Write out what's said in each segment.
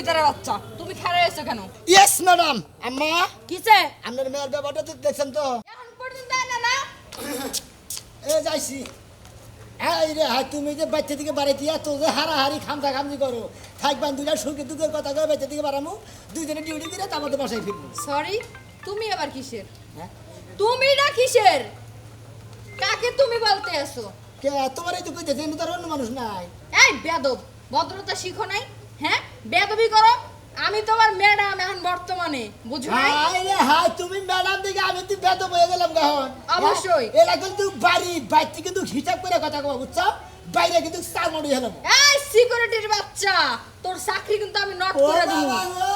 চকিদারের বাচ্চা? তুমি খেয়ে এসো কেন? ইয়েস ম্যাডাম আম্মা! আপনার মেয়ের ব্যাপারটা তো দেখছেন তো। এখন পর্যন্ত না না। এ যাইছি। এই রে হাই তুমি যে বাচ্চা থেকে বাড়াইতে এত যে হারাহারি খামতা খামজি করো। থাকবেন দুজন সুখে দুঃখের কথা বাচ্চা থেকে বাড়ামো। ডিউটি করে তারপর বাসায় ফিরবো। সরি তুমি আবার কিসের? হ্যাঁ? তুমি না কিসের? কাকে তুমি বলতে আসো কে তোমার এই তো তার অন্য মানুষ নাই। এই বেদব ভদ্রতা শিখো নাই। হ্যাঁ? বেদবি করো। আমি তোমার ম্যাডাম এখন বর্তমানে বুঝো তুমি ম্যাডাম দেখে আমি তুই বেদ হয়ে গেলাম গহন। অবশ্যই। এরা কিন্তু বাড়ি বাইতে কিন্তু হিসাব করে কথা কবা বুঝছ? বাইরে কিন্তু স্টার মডি হলাম এই সিকিউরিটির বাচ্চা তোর চাকরি কিন্তু আমি নট করে দিব।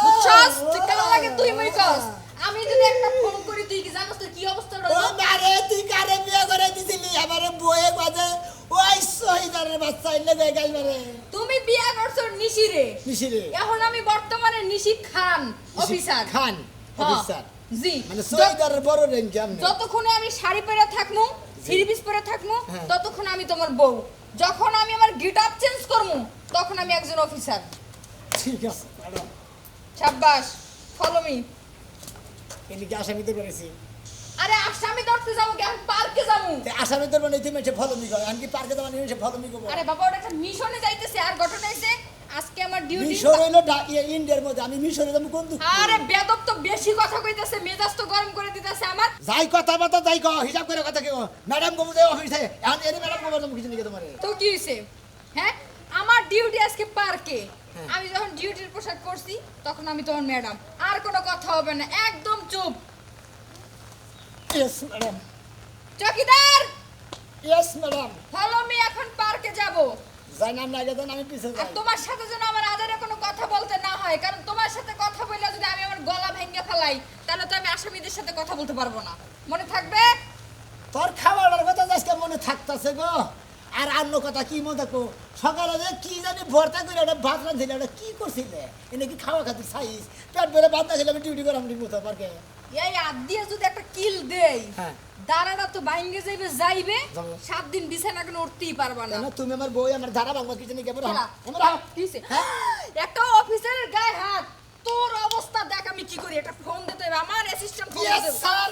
বুঝছস? তুই কেমন লাগে? তুই মই কস। আমি যদি একটা ফোন করি তুই কি জানোস তোর কি অবস্থা ও রইল মারে তুই কারে বিয়ে করে দিছিলি আমার বয়ে বাজে ওই শহীদারের বাচ্চা এলে গেল মারে। তুমি বিয়া করছ নিশিরে। মিশিরে এখন আমি বর্তমানে নিশি খান অফিসার। খান অফিসার। জি। মানে শহীদারের বড় রেঞ্জ আমি। যতক্ষণে আমি শাড়ি পরে থাকব থ্রি পিস পরে থাকব হ্যাঁ। ততক্ষণ আমি তোমার বউ। যখন আমি আমার গিট আপ চেঞ্জ করব তখন আমি একজন অফিসার। ঠিক আছে ম্যাডাম। সাব্বাস ফলো মি এদিকে আসামিতে পেরেছি আরে আসামি ধরতে যাব কেন পার্কে যাব। তুমি এসে ফলো মি আমি পার্কে এসে ফলো মি করব আরে বাবা ওটা একটা মিশনে যাইতেছে আর ঘটনা হইছে আজকে আমার ডিউটি মিশর ইয়ে, ইন্ডিয়ার মধ্যে। আমি মিশরে যাব কোন দুঃখ? আরে বেদব তো বেশি কথা কইতেছে মেজাজ তো গরম করে দিতেছে আমার। যাই কথা বাতা যাই কহ হিসাব করে কথা ম্যাডাম অফিসে এখন এর ম্যাডাম যাব কিছু নাকি তোমার। তো কি হইছে? হ্যাঁ? আমার ডিউটি আজকে পার্কে। হ্যাঁ। আমি যখন ডিউটির পোশাক করছি তখন আমি তোমার ম্যাডাম। আর কোনো কথা হবে না একদম চুপ। ইয়েস ম্যাডাম চকিদার! ইয়েস ম্যাডাম ফলো মি এখন পার্কে যাব। যাই নাম না গেছেন আমি পিছে আর তোমার সাথে যেন আমার আদারে কোনো কথা বলতে না হয় কারণ তোমার সাথে কথা বললে যদি আমি আমার গলা ভেঙে ফেলাই তাহলে তো আমি আসামিদের সাথে কথা বলতে পারব না। মনে থাকবে? তোর খাবারের কথা আজকে মনে থাকতেছে গো। আর অন্য কথা কি মনে থাকো সকালে যে কি জানি ভর্তা করে ওটা ভাত রাঁধছিলে ওটা কি করছিলে? এনে কি খাওয়া খাতে সাইজ পেট ভরে ভাত না খেলে আমি ডিউটি করাম ঠিক মতো পারকে? এই আদ দিয়ে যদি একটা কিল দেই হ্যাঁ। দাঁড়াটা তো বাইঙ্গে যাইবে যাইবে। সাত দিন বিছানা কেন উঠতেই পারবা না? তুমি আমার বই আমার ধারা ভাঙবা কিছু নেই কেমন হইছে? একটা অফিসারের গায়ে হাত। তোর অবস্থা দেখ আমি কি করি একটা ফোন দিতে হবে আমার অ্যাসিস্ট্যান্ট ফোন দিতে স্যার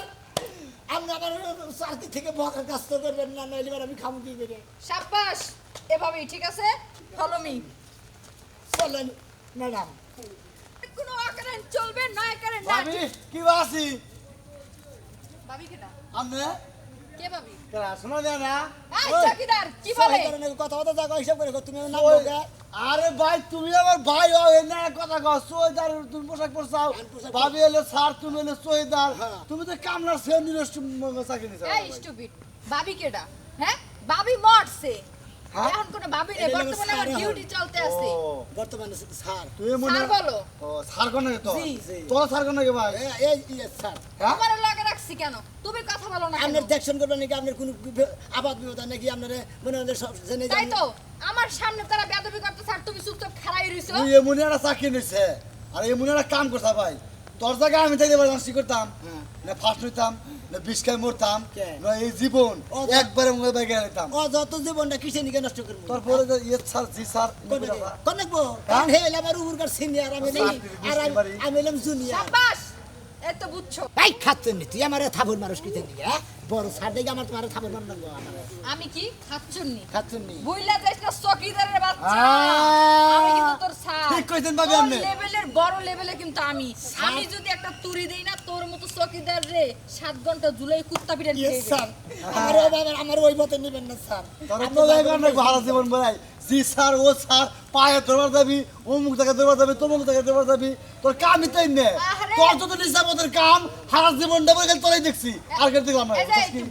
আপনি আমার চাকরি থেকে বকার কাজ তো করবেন না নইলে আমি খাব কি করে? সাব্বাস এভাবেই ঠিক আছে? ফলো মি চলেন ম্যাডাম। কোনো আকারে চলবে না আকারে না ভাবি কি আছি ভাবি কেটা? আপনি কে ভাবি? কেরা শোনা যায় না। এই চকিদার কি বলে কথা কথা জায়গা হিসাব করে তুমি ওই, বলবে। আরে ভাই তুমি আমার ভাই হও না কথা কও সোয়েদার তুমি পোশাক পরছাও। ভাবি এলে স্যার তুমি এলে সোয়েদার। হ্যাঁ। তুমি তো কামনার সেন দিলে চাকরি নিছো এই স্টুপিড ভাবি কেডা? হ্যাঁ? ভাবি মরছে? এখন কোনো ভাবি নেই বর্তমানে আমার ডিউটি চলতে আছে। বর্তমানে স্যার। তুই মনে স্যার বলো। ও স্যার কোন নাকি তো। তোর স্যার কোন নাকি ভাই? এই ইয়ে স্যার। হ্যাঁ? আমার লাগে রাখছি কেন? তুমি কথা বলো না? আপনার দেখশন করবেন নাকি? আপনার কোনো আবাদ বিপদ নাকি? আপনার মনে হয় সব জেনে তাই তো? আমার সামনে তারা বেদবি করতে স্যার তুমি চুপচাপ খাড়াই রইছো। তুই এমনি একটা চাকরি নিছে। আর এমনি একটা কাম করছা ভাই। তোর জায়গায় আমি থাকতে পারতাম কি করতাম হ্যাঁ। না ফার্স্ট হইতাম না বিষ খাই মরতাম? না এই জীবন ও, একবারে মুখে বাইকে নিতাম ও যত জীবনটা কিসে নিকে নষ্ট করব? তারপরে যে ইয়ে স্যার জি স্যার কনেকবো কারণ হে আমার উপরকার সিনিয়র আমি। আর আমি- এলাম জুনিয়র। এই তো বুঝছ? এই খাচ্ছেন নি তুই আমার থাবুর মানুষ কিতে নিয়ে হ্যাঁ? বড় স্যার দেখে আমার তোমার থাবুর মানুষ লাগবো আমি কি? খাচ্ছুননি খাচ্ছেন নি বুইলা যাইস না চকিদারের বাচ্চা। আমি কিন্তু তোর স্যার। ঠিক কইছেন ভাবি আপনি। লেভেলের বড় লেভেলে কিন্তু আমি। আমি যদি একটা তুরি দেই না তোর মতো চকিদার রে সাত ঘণ্টা জুলাই কুত্তা পিটান ইয়েস স্যার আমার বাবা আমার ওই মতে নেবেন না স্যার। তোর তো ভালো জীবন বলাই। জি স্যার ও স্যার পায়ে ধরবার যাবি অমুক জায়গায় ধরবার যাবি তমুক জায়গায় ধরবার যাবি তোর কামই তাই নে। তোর যত নিসাবতের কাম সারা জীবনটা বলে তোরাই দেখছি। আর কেউ দেখলাম না।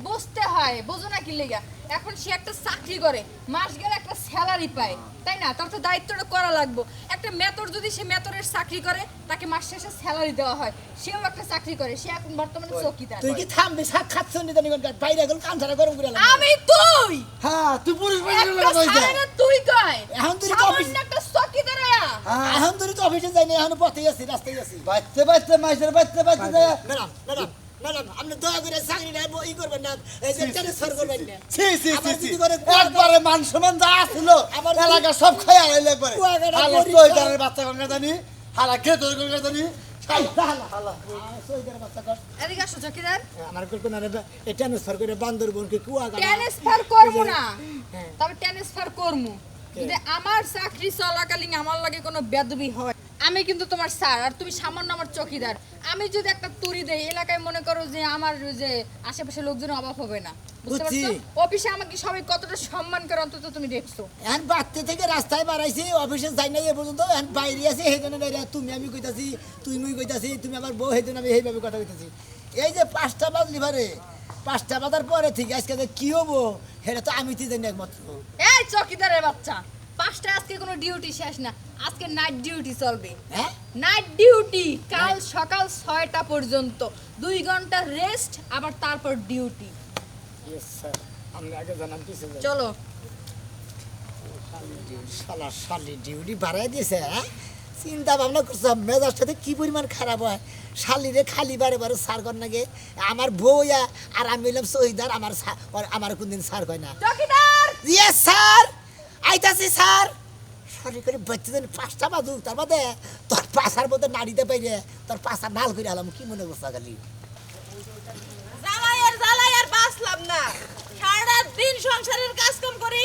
বুঝতে হয় বুঝো না কি লেগা? এখন সে একটা চাকরি করে মাস গেলে একটা স্যালারি পায় তাই না? তার তো দায়িত্বটা করা লাগবে। একটা মেতর যদি সে মেতরের চাকরি করে তাকে মাস শেষে স্যালারি দেওয়া হয় সেও একটা চাকরি করে সে এখন বর্তমানে চৌকিদার। তুই কি থামবি? সাত খাচ্ছেন নি জানি বাইরে গেল কান ছাড়া গরম করে আমি তুই! হ্যাঁ তুই একটা সারাটা তুই কয়? এখন তুই অফিস- একটা চৌকিদার আয়া। হ্যাঁ এখন ধরে তো অফিসে যাইনি এখন পথেই আছি রাস্তায় আছি। বাচ্চা বাচ্চা মাইসের বাচ্চা বাচ্চা ম্যাডাম ম্যাডাম ম্যাডাম আপনি দয়া করে চাকরিটা ই করবেন না এই যে ট্রান্সফার করবেন না। ছি ছি ছি আমার ছি। যদি করে একবারে মান সম্মান যা ছিল আমার এলাকা সব খাই আইলে একবারে কুয়াকাটা আলো মরিচ তো খায়। এটার বাচ্চা কোন জানি হালা কে তোর জানি। ট্রান্সফার কুয়া করব না। হ্যাঁ। তবে ট্রান্সফার করব যদি আমার চাকরি চলাকালীন আমার লাগে কোনো বেদবি হয়। আমি কিন্তু তোমার স্যার আর তুমি সামান্য আমার চকিদার। আমি যদি একটা তুরি দেই এলাকায় মনে করো যে আমার যে আশেপাশে লোকজন অভাব হবে না। বুঝতে বুঝছি। পারছ? অফিসে আমাকে সবাই কতটা সম্মান করে অন্তত তুমি দেখছ। এখন বাড়তে থেকে রাস্তায় বাড়াইছি অফিসে যাই নাই এ পর্যন্ত এখন বাইরে আছে সেই জন্য বাইরে তুমি আমি কইতাছি তুই মুই কইতাছি তুমি আমার বউ সেই জন্য আমি সেইভাবে কথা কইতাছি। এই যে পাঁচটা বাজলি পারে পাঁচটা বাজার পরে ঠিক আজকে যে কি হব সেটা তো আমি তুই জানি একমাত্র। এই চকিদারের বাচ্চা পাঁচটা আজকে কোনো ডিউটি শেষ না আজকে নাইট ডিউটি চলবে। হ্যাঁ? নাইট ডিউটি কাল সকাল ছয়টা পর্যন্ত দুই ঘণ্টা রেস্ট আবার তারপর ডিউটি চলো। শালা শালি ডিউটি বাড়াই দিয়েছে হ্যাঁ? চিন্তা ভাবনা করছে মেজাজটাতে কি পরিমাণ খারাপ হয়? শালিরে খালি বারে বারে সার কর নাকি আমার বউয়া আর আমি হইলাম শহীদার আমার আমার কোনদিন সার কয় না। Yes sir! আইতাছি স্যার! সরি করে বাচ্চাদের পাঁচটা বাজুক তার বাদে তোর পাশার মধ্যে নাড়িতে পাইরে তোর পাশা নাল করে আলাম কি মনে করছ খালি? বাঁচলাম না। সারা দিন সংসারের কাজ কাম করি।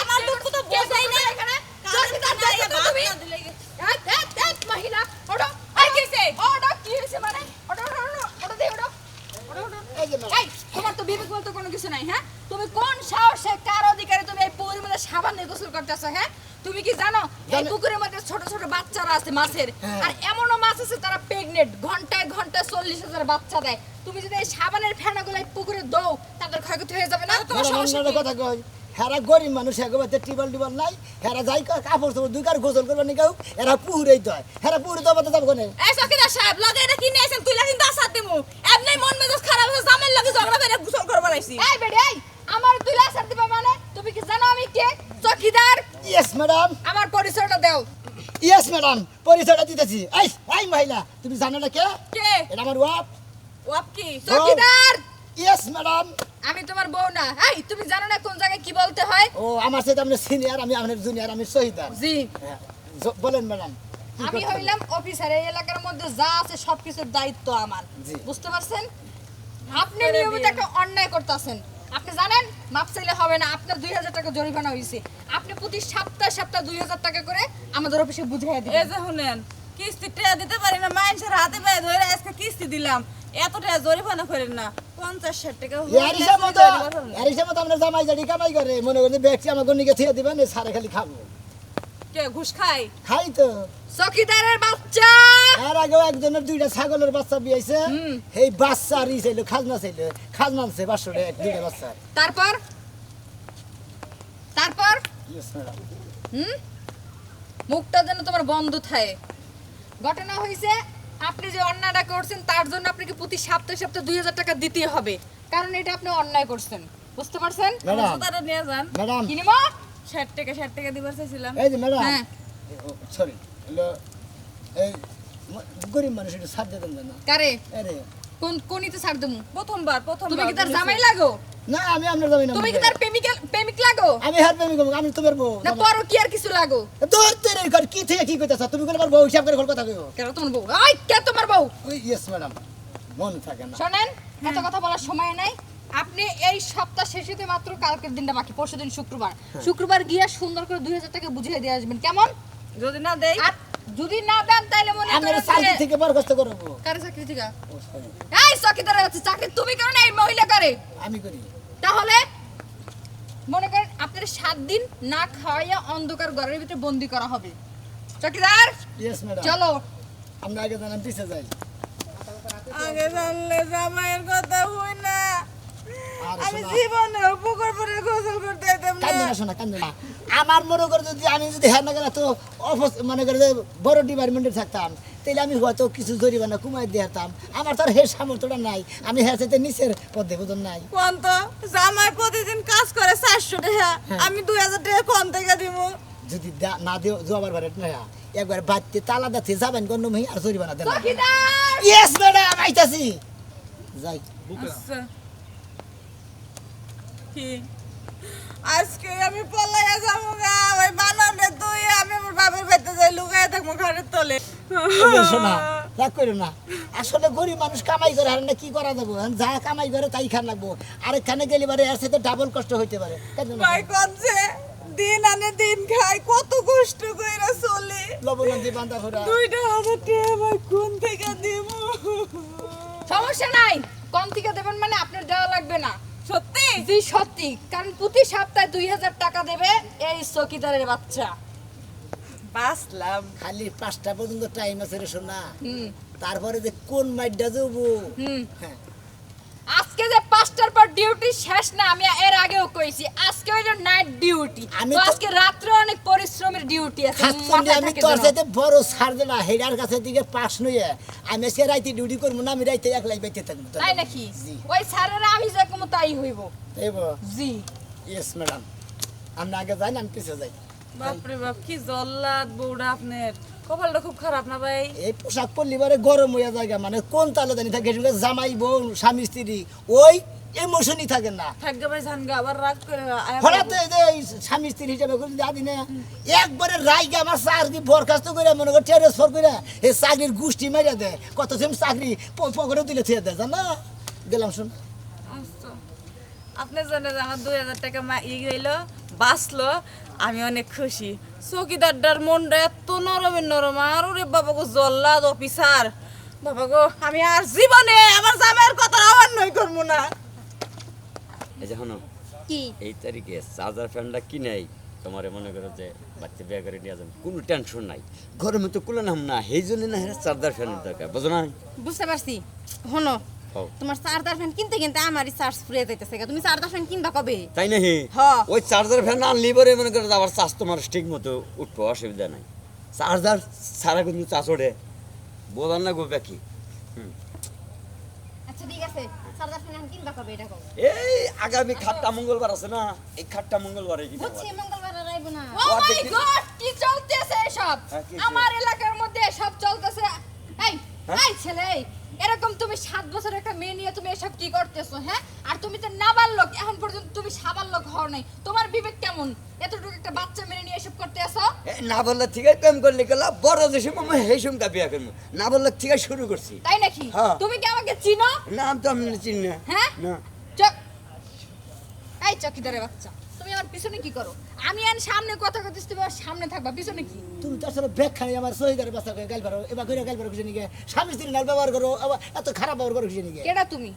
আমার দুঃখ তো বোঝাই না মহিলা কি মানে? দে। এই তোমার তো বিবেক বলতে কোনো কিছু নাই হ্যাঁ? তুমি কোন সাহসে কার অধিকারে তুমি এই পুকুরের মধ্যে সাবান দিয়ে গোসল করতেছো হ্যাঁ? তুমি কি জানো এই পুকুরের মধ্যে ছোট ছোট বাচ্চারা আছে মাছের হ্যাঁ। আর এমনও মাছ আছে তারা প্রেগনেন্ট ঘন্টায় ঘন্টায় চল্লিশ হাজার বাচ্চা দেয়। তুমি যদি এই সাবানের ফেনাগুলো এই পুকুরে দাও তাদের ক্ষয়ক্ষতি হয়ে যাবে না? তোমার সমস্যা কথা কই হেরা গরিব মানুষ একেবারে টিবল টিবল নাই। হেরা যাই কাপড় চোপড় দুই কার গোসল করবে নি কেউ এরা পুহুরেই তো হয় হেরা পুহুরে তো যাব কোনে? এই সাহেব লগে এটা কি নিয়েছেন তুই কিন্তু আসার দিমু। এমনি মন মেজাজ খারাপ হয়ে জামের লাগে ঝগড়া করে গোসল করবার আইছি। এই বেড়ে এই আমার দিবা মানে? তুমি কি জানো আমি কে? চকিদার? ইয়েস ম্যাডাম আমার পরিচয়টা দাও। ইয়েস ম্যাডাম পরিচয়টা দিতেছি। এই এই মহিলা তুমি জানো না কে? কে? এটা আমার ওয়াপ। ওয়াপ কি? চকিদার! ইয়েস ম্যাডাম আমি তোমার বউ না। এই তুমি জানো না কোন জায়গায় কি বলতে হয়? ও আমার সাথে আপনি সিনিয়র আমি আপনার জুনিয়র আমি শহীদার। জি। হ্যাঁ, বলেন ম্যাডাম আমি হইলাম অফিসার এই এলাকার মধ্যে যা আছে সবকিছুর দায়িত্ব আমার। বুঝতে পারছেন? আপনি নিয়মিত একটা অন্যায় করতেছেন। আপনি জানেন মাপ চাইলে হবে না আপনার দুই হাজার টাকা জরিমানা হয়েছে আপনি প্রতি সপ্তাহ সপ্তাহ দুই হাজার টাকা করে আমাদের অফিসে বুঝিয়ে এই দিবেন। যে শুনেন কিস্তি দিতে পারি না মানুষের হাতে পায়ে ধরে আজকে কিস্তি দিলাম। এত টাকা জরিমানা করেন না পঞ্চাশ ষাট টাকা মতো মতো আপনার জামাই জাড়ি কামাই করে মনে করেন ব্যক্তি আমার গন্ডিকে থিয়ে দিবেন সারে খালি খাব। কে ঘুষ খাই খাই তো। চকিদারের বাচ্চা! এর আগেও একজনের দুইটা ছাগলের বাচ্চা বিয়াইছে। এই বাচ্চা আর খাজনা চাইলো। খাজনা আনছে পাঁচশো এক দুইটা বাচ্চা। তারপর? তারপর? হুম? মুখটা যেন তোমার বন্ধ থাকে। ঘটনা হয়েছে আপনি যে অন্যায়টা করছেন তার জন্য আপনাকে প্রতি সপ্তাহে সপ্তাহে দুই হাজার টাকা দিতে হবে। কারণ এটা আপনি অন্যায় করছেন। বুঝতে পারছেন? ম্যাডাম। নিয়ে যান। ম্যাডাম। কি নিমো? ষাট টাকা ষাট টাকা দিবার চাইছিলাম এই যে ম্যাডাম। হ্যাঁ। সরি এই গরিব মানুষ একটু সার দিতেন না। কারে? আরে। কোন কোনিতে ছাড় দেবো। প্রথমবার প্রথমবার তুমি কি তার। জামাই লাগো? না আমি আপনার না তুমি কি তার প্রেমিক প্রেমিক লাগো? আমি হার প্রেমিক আমি তোমার বউ। না পর কি আর কিছু লাগো? তোর ঘর কি থেকে কি কইতাছ তুমি কোন বউ হিসাব করে কথা কইও? কেন তোমার বউ? আই কে তোমার বউ? ইয়েস ম্যাডাম মন থাকে না। শোনেন এত কথা বলার সময় নাই। আপনি এই সপ্তাহ শেষেতে মাত্র কালকের দিনটা বাকি পরশু দিন শুক্রবার শুক্রবার গিয়ে সুন্দর করে দুই হাজার টাকা বুঝিয়ে দিয়ে আসবেন। কেমন? যদি না দেই যদি না দেন তাহলে মনে আমি চাকরি থেকে বরখাস্ত করব। কারে চাকরি থেকে? এই চকিদার আছে চাকরি তুমি করো না এই মহিলা করে। আমি করি। তাহলে মনে করেন আপনার সাত দিন না খাওয়াইয়া অন্ধকার ঘরের ভিতরে বন্দি করা হবে। চকিদার ইয়েস ম্যাডাম চলো। আমরা আগে জানাম পিছে যাই। আগে জানলে জামাইয়ের কথা হই না আমি শোনা। জীবনে পুকুর পরে গোসল করতে যেতাম না। কান্দে না শোনা কান্দে না। আমার মনে করে যদি আমি যদি হ্যাঁ না গেলে তো অফিস মনে করে বড় ডিপার্টমেন্টে থাকতাম তাহলে আমি হয়তো কিছু জরিমানা কমাই দিতাম আমার তো আর হে সামর্থ্যটা নাই। আমি হ্যাঁ সাথে নিচের পদে বোধন নাই। কোন তো জামাই প্রতিদিন কাজ করে চারশো টাকা। আমি দুই হাজার টাকা কম থেকে দিব। যদি না দিও জোয়াবার ভাড়া না একবার বাড়তে তালা দাতে যাবেন কোন মহি আর জরিমানা দেন ইয়েস ম্যাডাম আইতাছি। যাই। আচ্ছা। কি আজকে আমি পলাইয়া যাব গা ওই তুই আমি আমার বাপের বাড়িতে যাই লুকায় থাকব ঘরের তলে। শোনা রাগ করো না। আসলে গরিব মানুষ কামাই করে আর না কি করা যাব? যা কামাই করে তাই খান লাগবো। আরেকখানে গেলে পারে এর সাথে ডাবল কষ্ট হইতে পারে। ভাই দিন আনে দিন খাই কত কষ্ট কইরা চলে। লবণ দিয়ে বান্ধা ঘোরা দুইটা হাজার টাকা ভাই কোন থেকে দিব? সমস্যা নাই। কম থেকে দেবেন মানে আপনার দেওয়া লাগবে না। সত্যি? জি সত্যি। কারণ প্রতি সপ্তাহে দুই হাজার টাকা দেবে এই চকিদারের বাচ্চা। বাসলাম খালি পাঁচটা পর্যন্ত টাইম আছে রে শোনা তারপরে যে কোন মাইডটা যাব হ্যাঁ। আজকে যে পাঁচটার পর ডিউটি শেষ না আমি এর আগেও কইছি আজকে হইল নাইট ডিউটি আমি আজকে রাত্রে অনেক পরিশ্রমের ডিউটি আছে খাস আমি তোর সাথে বড় হেডার কাছে দিকে পাস নইয়ে আমি সে রাইতে ডিউটি করব না আমি রাইতে একলাই বেঁচে থাকব তাই নাকি? ওই স্যারেরা আমি যে কম তাই হইব। এই জি। ইয়েস ম্যাডাম আপনি আগে যাই না আমি পিছিয়ে যাই। বাপরে বাপ কি জল্লাদ বউটা আপনার। কপালটা খুব খারাপ না ভাই? এই পোশাক পরলি বারে গরম হইয়া জায়গা মানে কোন তালে জানি থাকে জামাই বউ স্বামী স্ত্রী ওই ইমোশনই থাকে না। থাকবে ভাই জানগা আবার রাগ করে হঠাৎ এই স্বামী স্ত্রী হিসাবে করে দাদি না একবারে রাইগে আমার চাকরি বরখাস্ত করে মনে করে ট্রান্সফার করে এই চাকরির গোষ্ঠী মারিয়া দেয় কত সেম চাকরি পকেটে তুলে থুয়ে দেয় জানো? গেলাম শুন। আচ্ছা। আপনি জানেন যে আমার দুই হাজার টাকা মা ই গেলো বাঁচলো আমি অনেক খুশি। চৌকিদারটার মনটা এত নরমের নরম আর ওরে বাবা গো জল্লাদ অফিসার। বাবা গো আমি আর জীবনে আমার জামাইয়ের কথা আবার নই করব না। এই যে কি? এই তারিখে চার্জার ফ্যানটা কিনেই তোমারে মনে করো যে বাচ্চা বিয়ে করে নিয়ে যাবেন কোনো টেনশন নাই। গরমে তো কুলে নাম না সেই জন্য না হেরা চার্জার ফ্যানের দরকার বুঝো না বুঝতে পারছি। হনো তোমার চার্জার ফ্যান কিনতে কিনতে আমারই চার্জ ফুরিয়ে যাইতেছে তুমি চার্জার ফ্যান কিনবা কবে? তাই না হ্যাঁ। ওই চার্জার ফ্যান আনলি পরে মনে করো আবার চার্জ তোমার ঠিক মতো উঠবো অসুবিধা নাই। চার্জার সারা কিন্তু চার্জ ওঠে বোঝার না গো কি আচ্ছা ঠিক আছে চার্জার ফ্যান কিনবা কবে এটা কও এই আগামী খাট্টা মঙ্গলবার আছে না? এই খাট্টা মঙ্গলবারে কি বুঝছি মঙ্গলবার আইবো না। ও মাই গড কি চলতেছে এসব? হ্যাঁ, আমার এলাকার মধ্যে সব চলতেছে। এই হ্যাঁ? এই ছেলে এই, এরকম তুমি সাত বছর একটা মেয়ে নিয়ে তুমি এসব কি করতেছো হ্যাঁ? আর তুমি তো নাবালক এখন পর্যন্ত তুমি সাবালক হও নাই। তোমার বিবেক কেমন? এতটুকু একটা বাচ্চা মেয়ে নিয়ে এসব করতে আসো। না বললে ঠিক আছে প্রেম করলে গেলা বড় যে সময় আমি সেই সময় বিয়ে করব। না বললে ঠিক আছে শুরু করছি। তাই নাকি? হ্যাঁ। তুমি কি আমাকে চিনো? না আমি তো আমি চিনি না। হ্যাঁ? না। চক এই চকিদারের বাচ্চা। তুমি আমার পিছনে কি করো? আমি আর সামনে কথা কথা তুমি আমার সামনে থাকবা পিছনে কি? তুমি তো আসলে ব্যাগ খানি আমার শহীদের বাচ্চা গাল পারো এবার করে গাল পারো কিছু নিকে স্বামী স্ত্রী নাল ব্যবহার করো আবার এত খারাপ ব্যবহার করো কিছু নিকে কেডা তুমি?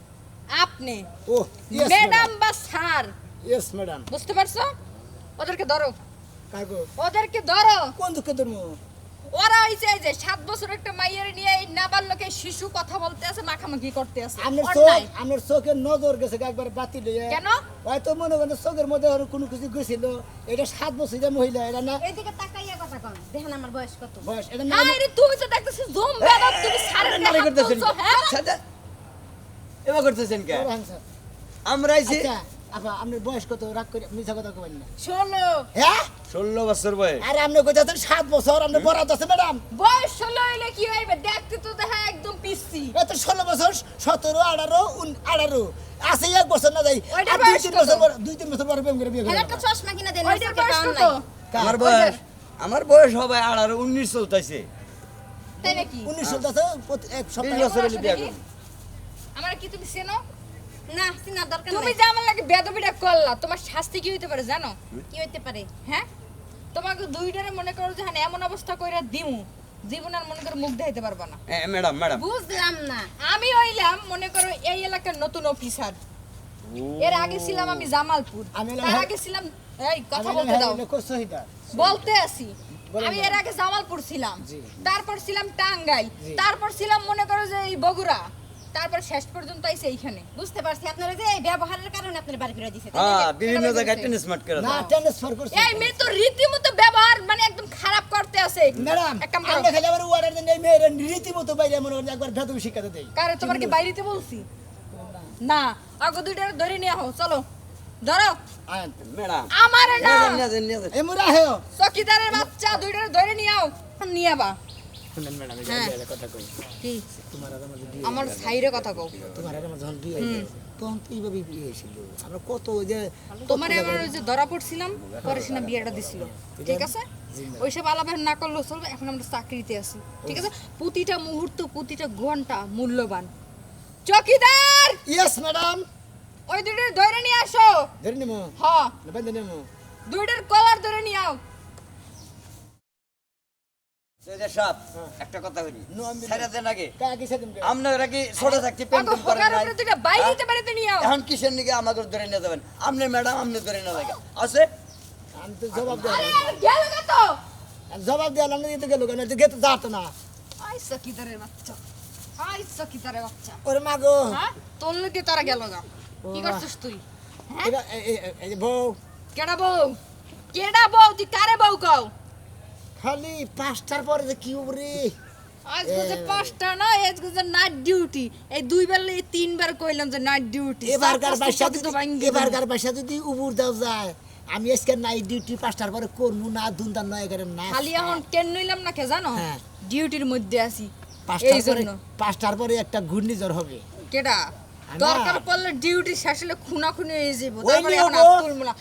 আপনি? ও ম্যাডাম বা স্যার ইয়েস ম্যাডাম বুঝতে পারছ? ওদেরকে ধরো। কাকু। ওদেরকে ধরো। কোন দুঃখে ধর্ম ওরা হইছে এই যে সাত বছর একটা মাইয়ের নিয়ে এই নাবালকে শিশু কথা বলতে আছে মাখামাখি করতে আছে। আপনার চোখ। আপনার চোখের নজর গেছে একবার বাতি লইয়া। কেন? হয়তো মনে করেন চোখের মধ্যে আর কোনো কিছু গেছিল। এটা সাত বছরের মহিলা এটা না এইদিকে তাকাইয়া কথা কন। দেখেন আমার বয়স কত। বয়স এটা না হায় রে তুমি তো দেখতেছিস জম বেদব তুমি গায়ে নারে করতেছেন হ্যাঁ? সাদা এবার করতেছেন কে। আমরা আইছি আচ্ছা। আপা আপনার বয়স কত? রাগ করে মিথ্যা কথা কবেন না। শোনো হ্যাঁ? ষোলো বছর বয়স। আরে আপনি কইতাছেন সাত বছর আপনি বরাদ আছে ম্যাডাম। বয়স ষোলো হইলে কি হইবে? দেখতে তো দেখা একদম পিসি এত ষোলো বছর সতেরো আঠারো আঠারো। আছে এক বছর না যাই। আর দুই তিন বছর পর- দুই তিন বছর পরে প্রেম করে বিয়ে করে হ্যাঁ একটা চশমা কিনা দেন ওইটার বয়স কত? আমার বয়স আমার বয়স হবে আঠারো উনিশ চলতেছে। তাই নাকি? উনিশ চলতেছে এক সপ্তাহে। বছর বিয়ে করব। আমার কি তুমি চেনো? না দরকার তুমি যে আমার লাগে বেদবিটা করলা তোমার শাস্তি কি হইতে পারে জানো? কি হইতে পারে? হ্যাঁ? তোমাকে দুইটারে মনে করো যে হ্যাঁ এমন অবস্থা কইরা দিমু জীবন আর মনে করো মুখ দেখাইতে পারবা না। Madam madam. বুঝলাম না। আমি হইলাম মনে করো এই এলাকার নতুন অফিসার। এর আগে ছিলাম আমি জামালপুর। তার আগে ছিলাম এই কথা বলতে দাও। বলতে আসি আমি এর আগে জামালপুর ছিলাম। তারপর ছিলাম টাঙ্গাইল। তারপর ছিলাম মনে করো যে এই বগুড়া। তারপর শেষ পর্যন্ত আইছে এইখানে। বুঝতে পারছি আপনারা যে এই ব্যবহারের কারণে আপনার বাড়ি করে দিছে। হ্যাঁ বিভিন্ন জায়গায়। টেনিস মাঠ করে না দাও। ট্রান্সফার করছে এই মেয়ে তো রীতিমতো ব্যবহার মানে একদম খারাপ করতে আছে। ম্যাডাম এক কাম করো। আমরা খালি আবার ওয়ার্ডার দেন এই মেয়ের রীতিমতো বাইরে মনে করেন একবার ভেতর শিখাতে দেই কারে তোমার কি বাইরেতে বলছি? না আগে দুইটার ধরে নিয়ে হও চলো। ধরো। ম্যাডাম আমার না। নিয়ে যান, নিয়ে যান, নিয়ে যান। এ মুরা হেও চকিদারের বাচ্চা দুইটার ধরে নিয়ে আও। নিয়ে বা শুনেন ম্যাডাম এই হ্যাঁ। কথা কই। কি? তোমার আর আমার বিয়ে আমার সাইরে কথা কও। তোমার আর আমার যখন বিয়ে তখন তো এইভাবে বিয়ে হয়েছিল। আমরা কত ওই যে তোমার আমার ওই যে ধরা পড়ছিলাম পরে সিনা বিয়েটা দিছিল। ঠিক আছে? ওইসব আলাপ এখন না করলেও চলবে এখন আমরা চাকরিতে আছি। ঠিক আছে? প্রতিটা মুহূর্ত প্রতিটা ঘণ্টা মূল্যবান। চকিদার! ইয়েস ম্যাডাম ওই দুইটার ধরে নিয়ে আসো। ধরে নেব হ না বেঁধে নেব দুইটার কলার ধরে নিয়ে আও। একটা কথা বলি নো, ছেড়ে দেন আগে। আপনারা কি ছোট থাকতে আগে করেন হ্যাঁ? এখন কিসের নিকে আমাকে ধরে নিয়ে যাবেন? আপনি ম্যাডাম আপনি ধরে নিয়ে যাবেন। আছে? আমি তো জবাব আরে দিলাম আর গেল না তো? জবাব দিলাম না দিতে গেল কেন? তো গেতে যাতো না। আই চকিদারের বাচ্চা। আই চকিদারের বাচ্চা। ওরে মাগো হ্যাঁ? তোর লোকে তারা গেল না। কি করছিস তুই? হ্যাঁ? এই- বউ। কেডা বউ? কেডা বউ? তুই কারে বউ কও? খালি পাঁচটার পরে যে কি উপরে আজ বুঝে পাঁচটা না আজ বুঝে নাইট ডিউটি এই এই তিনবার কইলাম যে নাইট ডিউটি এবারকার বাসা যদি এবারকার বাসা যদি দাও যায় আমি আজকে নাইট ডিউটি পাঁচটার পরে করব না নয় না খালি এখন কেন নইলাম না কে জানো? হ্যাঁ। ডিউটির মধ্যে আছি। পাঁচটার পরে পাঁচটার পরে একটা ঘূর্ণিঝড় হবে। কেডা? দরকার পড়লে ডিউটি শেষ হলে খুনা খুনি হয়ে যাব তারপরে নিয়ে এখন আর তুলবো না।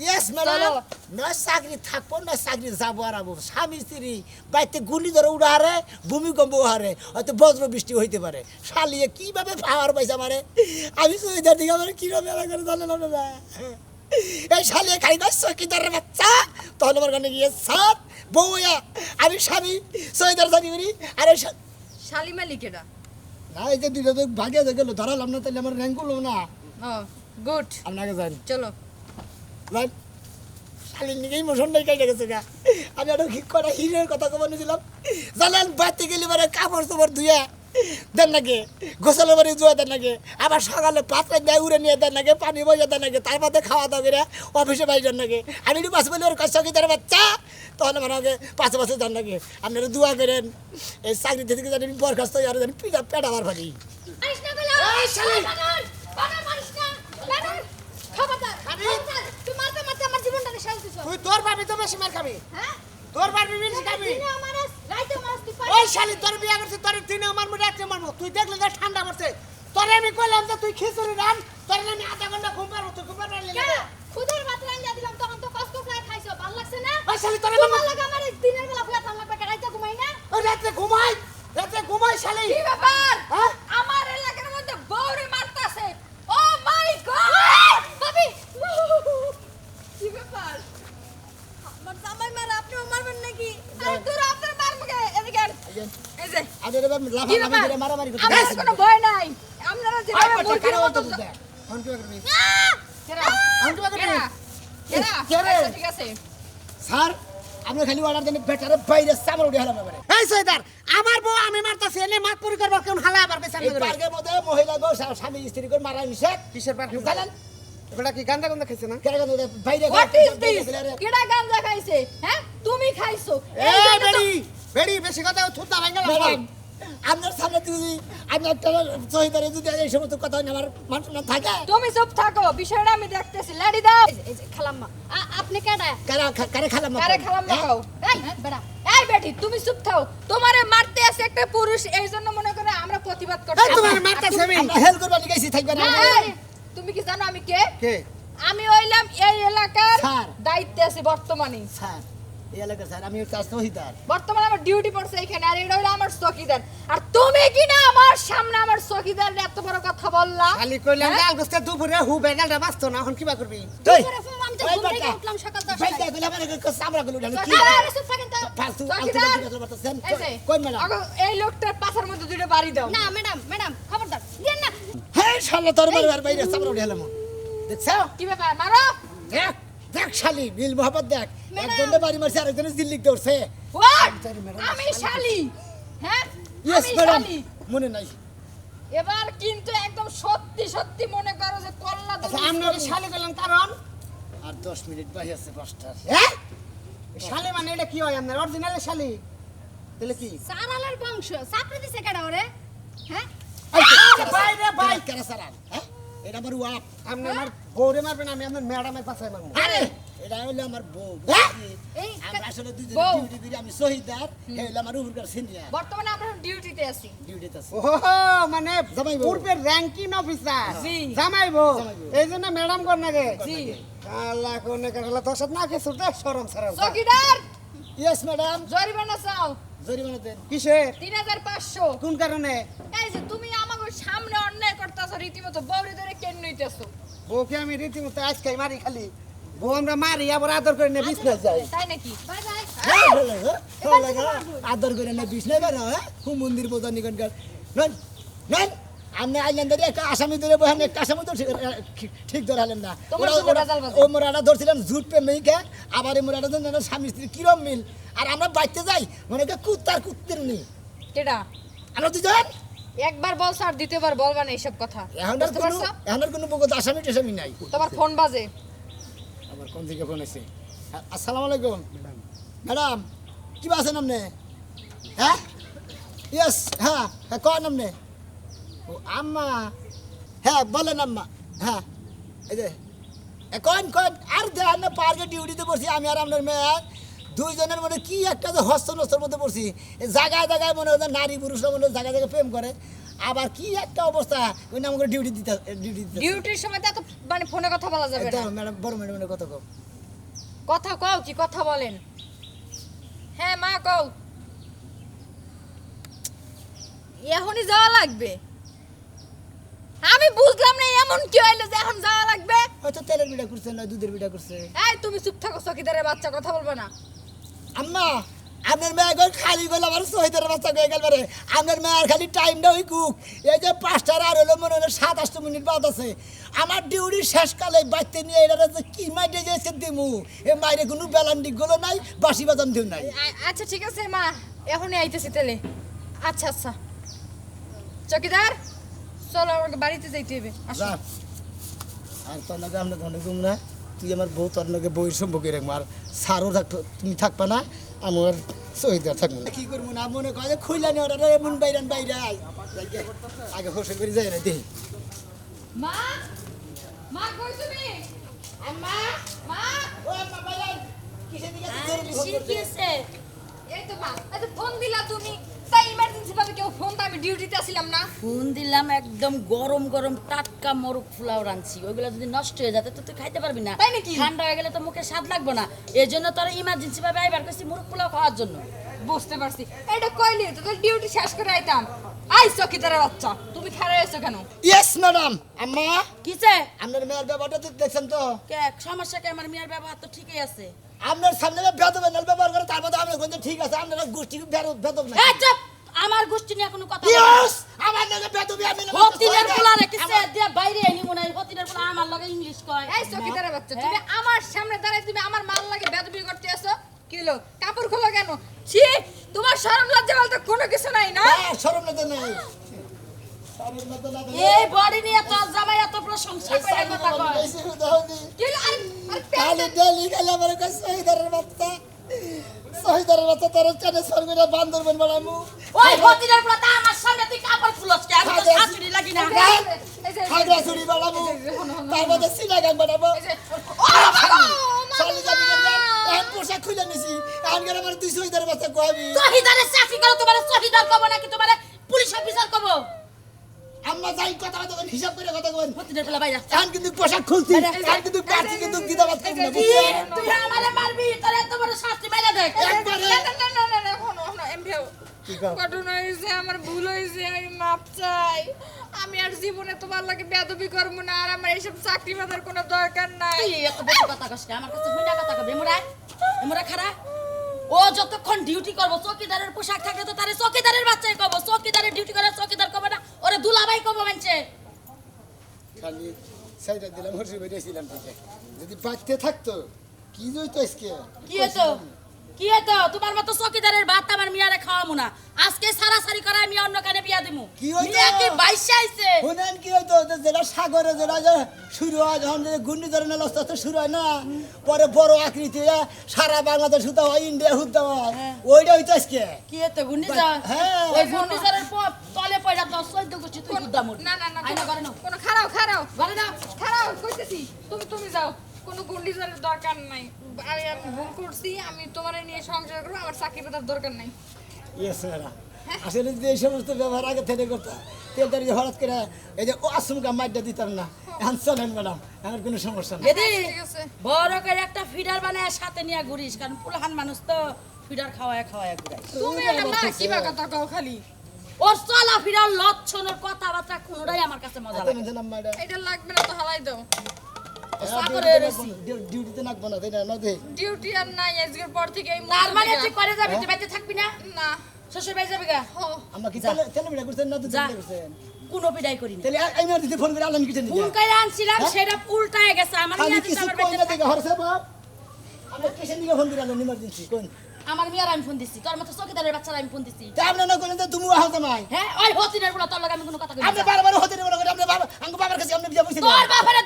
ইয়েস ম্যাডাম চলো। নয় চাকরি থাকব না চাকরি যাব আর আবো। স্বামী স্ত্রী বাড়িতে ঘূর্ণিঝড় উড়া হারে ভূমিকম্প হারে হয়তো বজ্র বৃষ্টি হইতে পারে। শালিয়ে কীভাবে পাওয়ার পয়সা মারে আমি সুবিধার দিকে আমার কীভাবে এলা করে জানেন আপনারা? এই শালিয়ে খাই না চকিদারের বাচ্চা। তখন আমার কানে গিয়ে সাত বউয়া আমি স্বামী সৈদার জানি করি আর এই শা- শালিমালি কেডা না এই যে দুটো তো ভাগে গেল ধরালাম না তাহলে আমার র্যাঙ্ক করল না। গুড। আপনাকে জানি। চলো। রাইট শালির নিকেই মোশন নাই কাইটা গেছে গা। আমি একটা করা হিরের কথা কব নিয়েছিলাম জানেন বাড়তে গেলে মানে কাপড় চোপড় ধুয়ে দেন নাকি গোসলের বাড়ি জুয়া দেন নাকি আবার সকালে পাত্রে দেয় উড়ে নিয়ে দেন নাকি পানি বইয়া দেন নাকি তার মধ্যে খাওয়া দাওয়া করে অফিসে বাড়ি যান নাকি। আমি একটু পাশে বলি ওর কষ্ট কি তার বাচ্চা? তখন আমার আগে পাশে পাশে যান নাকি। আপনারা দোয়া করেন এই চাকরি থেকে জানি বরখাস্ত আর জানি পিঠা পেট আমার খবরদার খবরদার তুই মারতে মারতে আমার জীবনটা শেষ দিছ তুই তোর পাবি তো বেশি মার খাবি। হ্যাঁ? তোর পাবি বেশি খাবি। দিনে ওই শালি তোর বিয়া করছে তোর তিনে মারমু রাত্রে মারমু তুই দেখলে যে ঠান্ডা পড়ছে। তোরে আমি কইলাম যে তুই খিচুড়ি রান তোরে আমি আধা ঘণ্টা ঘুম পারব তুই ঘুম পারবি খুদের ভাত রান্না দিলাম তখন তো কষ্ট করে খাইছো ভালো লাগছে না? ওই শালি তোরে তোমার লাগে আমার দিনের বেলা ফুলা থাম লাগবে রাইতে ঘুমাই না? ওই রাত্রে ঘুমাই রাত্রে ঘুমাই শালি। কি ব্যাপার হ্যাঁ? আমার এলাকার মধ্যে বউরে মারতাছে ও মাই গড ভাবি কি ব্যাপার আমার জামাই মারা আপনিও মারবেন নাকি আরে দূর আপনার মারবো কে এদিকে আন। এই যে আজ এর লাফা কি লাফি ব্যাপার করে মারামারি করতে আমার কোনো ভয় নাই আপনারা আই যেভাবে বাচ্চা মুরগির কারও মতো তো দেখ ফোন কি করবি কেরা আমি তোমাকে কেরা কেরা কে রে? আচ্ছা, ঠিক আছে স্যার আমরা খালি অর্ডার দেন বেটারে বাইরে সামর উঠে হলাম এবারে এই সৈদার আমার বউ আমি মারতাছি এনে মাত পুরি করবার কেন হালা আবার পেছান এই পার্কের মধ্যে মহিলা গো স্বামী স্ত্রী করে মারা মিশে কিসের পার্ক জানেন? এগুলা কি গান্দা গান্দা খাইছে না? কেন গান্দা বাইরে হোয়াট ইজ দিস কেডা গাঞ্জা খাইছে? হ্যাঁ? তুমি খাইছো। এই বেড়ি বেড়ি বেশি কথা থুতা ভাঙা ম্যাডাম আপনার সামনে যদি আমি একটা যদি এই সমস্ত কথা আমার মানুষ না থাকে। তুমি চুপ থাকো বিষয়টা আমি দেখতেছি। লাড়ি দাও। খালাম্মা। আপনি কেডা? কারা কারে খেলাম কারে খালাম্মা খাও এই বেড়া। এই বেটি তুমি চুপ থাও। তোমারে মারতে আছে একটা পুরুষ এই জন্য মনে করে আমরা প্রতিবাদ এই তোমার মারতাছে আমি। আমরা হেল্প করবার থাকবে না। তুমি কি জানো আমি কে? কে? আমি হইলাম এই এলাকার। দায়িত্বে আছি বর্তমানে। স্যার। এই এলাকার স্যার আমি একটা শহীদার বর্তমানে আমার ডিউটি পড়ছে এখানে আর এটা হলো আমার চকিদার আর তুমি কি না আমার সামনে আমার চকিদার এত বড় কথা বললা? খালি কইলাম হ্যাঁ? লাল দুপুরে হু বেনালটা বাঁচতো না এখন কিবা করবি? তুই আমি তো ঘুম থেকে উঠলাম সকাল ভাই দেখলে আমার একটা চামড়া গুলো উঠানো কি? চকিদার, চুপ থাকেন তো। ফালতু চকিদার, আলতু কথা বলতেছেন এই যে, কোন ম্যাডাম এই লোকটার পাছার মধ্যে দুটো বাড়ি দাও। না ম্যাডাম ম্যাডাম খবরদার দেন না। হ্যাঁ শালা তোর বাড়ির বাইরে চামড়া উঠে দেখছ? কি ব্যাপার মারো! দেখ দেখ শালি নীল মোহাম্মদ দেখ। একজনে বাড়ি মারছে আরেকজনে sorry, madam. আমি শালি। হ্যাঁ? ইয়েস আমি ম্যাডাম। শালি। মনে নাই। এবার কিন্তু একদম সত্যি সত্যি মনে করো যে কল্লা আচ্ছা আমরা শালি কইলাম কারণ? আর দশ মিনিট বাকি আছে পাঁচটার হ্যাঁ? শালি মানে এটা কি হয় আপনার অরিজিনাল শালি? তাহলে কি? সারালার বংশ। চাকরি দিছে কেডা ওরে? হ্যাঁ? ভাই রে ভাই কেন স্যার হ্যাঁ? এটা আমার ওয়াপ আপনি আমার বউরে মারবেন আমি আপনার ম্যাডামের পাশে মারবো। আরে! এটা হলো আমার বউ হ্যাঁ? আমরা আসলে দুজন ডিউটি করি আমি শহীদার এই হলো আমার উপরকার সিনিয়র বর্তমানে আমরা ডিউটিতে আছি। ডিউটিতে আছে। ও মানে জামাই বউ। পূর্বের র্যাঙ্কিং অফিসার জামাই বউ। জামাই এই জন্য ম্যাডাম কর নাগে জি আল্লাহ কোনে কাটলা তোর সাথে না কিছু দে শরম সারা চকিদার! ইয়েস ম্যাডাম জরিমানা চাও। জরিমানা দেন। কিসের? তিন হাজার পাঁচশো। কোন কারণে? এই যে তুমি অন্যায় করতেছো রীতিমতো বউরি ধরে কেন নিতেছো বউকে আমি রীতিমতো আজকে মারি খালি। বউ আমরা মারি আবার আদর করে বিছনা যাই। তাই নাকি? হ্যাঁ, হ্যাঁ। আদর করে না বেরো হ্যাঁ? হু মন্দির বোঝা নিকনকার নন নন আপনি আইলেন ধরে একটা আসামি ধরে বহান একটা আসামি ঠিক- ঠিক- ঠিক ধরে হালেন না। ও মোরাটা ধরছিলেন ঝুট পে মেয়েকে আবার এই মোরাটা স্বামী স্ত্রী কিরম মিল? আর আমরা বাইতে যাই মনে কুত্তার কুত্তের নি কেডা? আমরা দুজন? একবার বলছো আর দ্বিতীয়বার বলবা না এইসব কথা। এখন আর কোনো এখন আর কোনো বকত আসামি টেসামি নাই। তোমার ফোন বাজে। আবার কোন দিকে ফোন এসে আসসালামু আলাইকুম। ম্যাডাম কি আছেন আপনি হ্যাঁ? ইয়েস হ্যাঁ হ্যাঁ কন আপনি ও আম্মা। হ্যাঁ বলেন আম্মা। হ্যাঁ এই যে। কন কন আর দেন না পার্কে ডিউটিতে পড়ছি আমি আর আপনার মেয়ে। দুইজনের মধ্যে কি একটা যে হস্ত নস্তর মধ্যে পড়ছি জায়গায় জায়গায় মনে হয় নারী পুরুষরা মনে হয় জায়গায় জায়গায় প্রেম করে আবার কি একটা অবস্থা ওই নাম করে ডিউটি দিতে ডিউটি দিতে। ডিউটির সময় তো মানে ফোনে কথা বলা যাবে না। ম্যাডাম বড় ম্যাডামের কথা কম কথা কও কি কথা বলেন। হ্যাঁ মা কও। এখনই যাওয়া লাগবে। আমি বুঝলাম না এমন কি হইল যে এখন যাওয়া লাগবে। হয়তো তেলের বিড়া করছে না দুধের বিড়া করছে। এই তুমি চুপ থাকো চকিদারের বাচ্চা কথা বলব না। আম্মা আপনার মেয়ে একবার খালি গেল আমার সহিতের বাচ্চা গিয়ে গেল পারে আপনার মেয়ের খালি টাইমটা ওই কুক। এই যে পাঁচটার আর হলো মনে হলো সাত আটটা মিনিট বাদ আছে। আমার ডিউটি শেষকালে বাড়তে নিয়ে এটা যে কি মাইটে যেছে দিমু? এ মাইরে কোনো বেলান্ডি গুলো নাই বাসি বাজান দিও নাই। আচ্ছা ঠিক আছে মা এখনই আইতেছি তাহলে। আচ্ছা আচ্ছা। চকিদার চলো আমাকে বাড়িতে যাইতে হবে। আর তোর নাকি আমরা ঘুম না তুই আমার বউ তোর নাকি বইয়ের সম্পর্কে রাখব আর সারও থাকতো তুমি থাকবা না আমার সহিদার থাকব না। কি করব না? মনে করে খুইলা নি ওরা এমন বাইরান বাইরে। আগে হোসে করে যাই না দেখি মা মা কই তুমি? আম্মা। মা। ও আম্মা বাইরান। কিসের দিকে জরুরি ফোন করছে? এই তো মা এই ফোন দিলা তুমি। তাই কেউ ফোন তো আমি ডিউটিতে আসিলাম না। ফোন দিলাম একদম গরম গরম টাটকা পোলাও রাঁধছি। ওইগুলো যদি নষ্ট হয়ে যেত তো তুই খাইতে পারবি না। তাই নাকি? ঠান্ডা হয়ে গেলে তো মুখে স্বাদ লাগবে না। এই জন্য তোর ইমার্জেন্সি ভাবে আইবার করছি মোরগ পোলাও খাওয়ার জন্য। বুঝতে পারছি। এটা কইলি তো তোর ডিউটি শেষ করে আইতাম। আই চকিদারের বাচ্চা তুমি আছো কেন? ইয়েস ম্যাডাম আম্মা আপনার মেয়ের ব্যাপারটা তো দেখছেন তো? কে? সমস্যা কি? আমার মেয়ের ব্যবহার তো ঠিকই আছে। আপনার সামনে এনাল ব্যবহার করে তার মধ্যে আপনার কিন্তু ঠিক আছে। আপনার গোষ্ঠী বেদব না চুপ! আমার গোষ্ঠী নিয়ে কোনো কথা ইয়েস আমার নাকি বেদবি আমি না। হতিনের পোলা রে কিসে দিয়া বাইরে এনি মনে হয় হতিনের পোলা আমার লগে ইংলিশ কয়। এই চকিদারের বাচ্চা তুমি আমার সামনে দাঁড়ায় তুমি আমার মাল লাগে বেদবি করতে আসো। কি হলো? কাপড় খোলো কেন? ছি তোমার শরম লজ্জা বলতে কোনো কিছু নাই না? হ্যাঁ শরম না তো নাই তো তো এই বডি নিয়ে তোর জামাই এত প্রশংসা করে কথা কয়। কি আরে আরে কালে ডেলি গেলে আমার কাছে শহীদারের বাচ্চা। শহীদারের বাচ্চা তোর চানে সরগুলা বান্দরবন বানামু ওই হতিনের পোলা আমার সামনে তুই কাপড় খুলস কে? আমি তো শাশুড়ি লাগি না। এই যে- খাগড়া চুরি বানামু তার মধ্যে সিলাগান বানাবো। এই যে- ও বাবা, যাবি এখন পোশাক খুলে নিছি। এখন গেলে আমার দুই শহীদারের বাচ্চা কবি শহীদারে চাকরি করো তোমার শহীদার কব নাকি? তোমার পুলিশ অফিসার কব আম্মা যাই কথা কথা হিসাব করে কথা বলেন। পোলা বাইরা এখন কিন্তু পোশাক খুলছি এখন কিন্তু কিন্তু গিদাবাদ করব না তুই আমারে মারবি তোর এত বড় শাস্তি দেখ একবারে। না, না, না, না, এমভিও। ঘটনা হয়েছে আমার ভুল হয়েছে আমি মাপ চাই। আমি আর জীবনে তোমার লাগে বেদবি করব না আর আমার এইসব চাকরি বাজার কোনো দরকার নাই। এত বেশি কথা না, আমার কাছে হুইনা কথা কবে এমরা? এমরা খারা ও যতক্ষণ ডিউটি করব চকিদারের পোশাক থাকে তো তারে চকিদারের বাচ্চাই কব। চকিদারের ডিউটি করে চকিদার কবে না। ওরে দুলাভাই কব মানছে। খালি সাইডা দিলাম হরসি বেরিয়েছিলাম থেকে যদি বাঁচতে থাকতো কি জইতো আজকে? কি হতো কি হতো তোমার মতো চকিদারের ভাত আমার মিয়ারে খাওয়ামু না। আজকে সারাসারি করে আমি অন্য কানে বিয়া দিমু। কি হইতো? কি বাইশে আইছে? শুনেন কি হইতো? যেটা সাগরে যেটা যে শুরু হয় যখন ঘূর্ণিঝড়ের শুরু হয় না? পরে বড় আকৃতি হয়ে সারা বাংলাদেশ হুতা হয় ইন্ডিয়া হুতা হয়। ওইটা হইতো আজকে? কি হতো ঘূর্ণিঝড়? হ্যাঁ। ওই ঘূর্ণিঝড়ের প- তলে পয়লা তো চৈদ্দ গোষ্ঠী তুই না না না আইনা কোনো- করে নাও। কোনো খারাও খারাও ঘরে নাও। খারাও কইতেছি। তুমি তুমি যাও। কোনো গুন্ডিজারের দরকার নাই। আমি আমি ভুল করছি আমি তোমার নিয়ে সংসার করব আমার চাকরি পাতার দরকার নাই। ইয়েস আসলে যে এই সমস্ত ব্যবহার আগে থেকে করতাম তেল তারি হঠাৎ করে এই যে ও আসমকা মাইটা দিতাম না এখন চলেন ম্যাডাম আমার কোনো সমস্যা নেই। বেদি বড় করে একটা ফিডার বানায় সাথে নিয়ে ঘুরিস কারণ পুলহান মানুষ তো ফিডার খাওয়ায় খাওয়ায় ঘুরাই তুমি মা কি বা কথা কও খালি? ওর চলা ফিরার লক্ষণ ওর কথাবার্তা কোনোটাই আমার কাছে মজা লাগে এটা লাগবে না তো হালাই দাও। ডিউটিতে নাকবো না তাই না নদী ডিউটি আর নাই আজকের পর থেকে এই তার মানে মুহূর্তে তুই করে যাবি তুই বাড়িতে থাকবি না? না। শ্বশুর বাড়ি যাবি গা? হো আমরা কি তেলে তেলে মিটা করছেন না তো যা। তেলে করছেন? কোনো পিডাই করি না। তাহলে এই না দিতে ফোন করে আলাম কিচেন ফুল কাইরা আনছিলাম? সেটা উল্টায় গেছে। আমার আমি মেয়ে কিছু আমার কই না দেখে হরছে বাপ? আমরা কিসের দিকে ফোন করে আলাম ইমার্জেন্সি কোন আমার মেয়ের আমি ফোন দিচ্ছি তোর মতো চকিদারের বাচ্চারা আমি ফোন দিচ্ছি তা আপনি না করলেন তো তুমি আহত নাই হ্যাঁ ওই হতিনের বলা তোর লগে আমি কোনো কথা কই আপনি বারবার হতে নেবেন আপনি বাবা আঙ্গ বাবার কাছে আপনি বিয়া বুঝছেন তোর বাপেরা আমার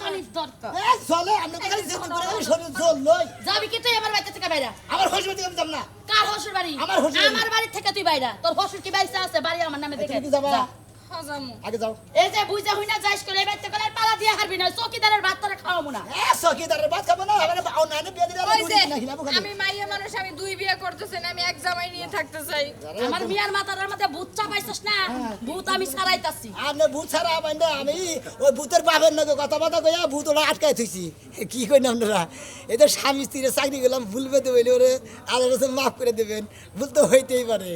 তাহলে দরকার। চলে আপনি তো খালি যেতে করে আমি শরীর জল লই। যাবি কি তুই আমার বাড়িতে থেকে বাইরা? আমার হসবে দিকে যাব না। কার হসুর বাড়ি? আমার শ্বশুর আমার বাড়ি থেকে তুই বাইরা। তোর হসুর কি বাড়িতে আছে? বাড়ি আমার নামে দেখে। যাবা। আগে যাও। এই যে বুঝা হই না যাইস করে বাড়িতে করে পালা দিয়ে হারবি না। চকিদারের ভাত তোরা খাওয়াবো না। বাদ খাব না আমার দিলে আমি মাইয়া মানুষ আমি দুই বিয়ে থাকতে চাই। আমার মিয়ার মাথার মধ্যে ভূত চাপাইছস না? ভূত আমি ছাড়াইতাছি। আপনি ভূত ছাড়া আমি ওই ভূতের বাপের নাকি কথা বাতা কইয়া ভূত ওরা আটকাই থইছি। কি কই না আপনারা এদের স্বামী স্ত্রীর চাকরি গেলাম ভুল পেতে বলে ওরে আল্লাহ মাফ করে দেবেন। ভুল তো হইতেই পারে।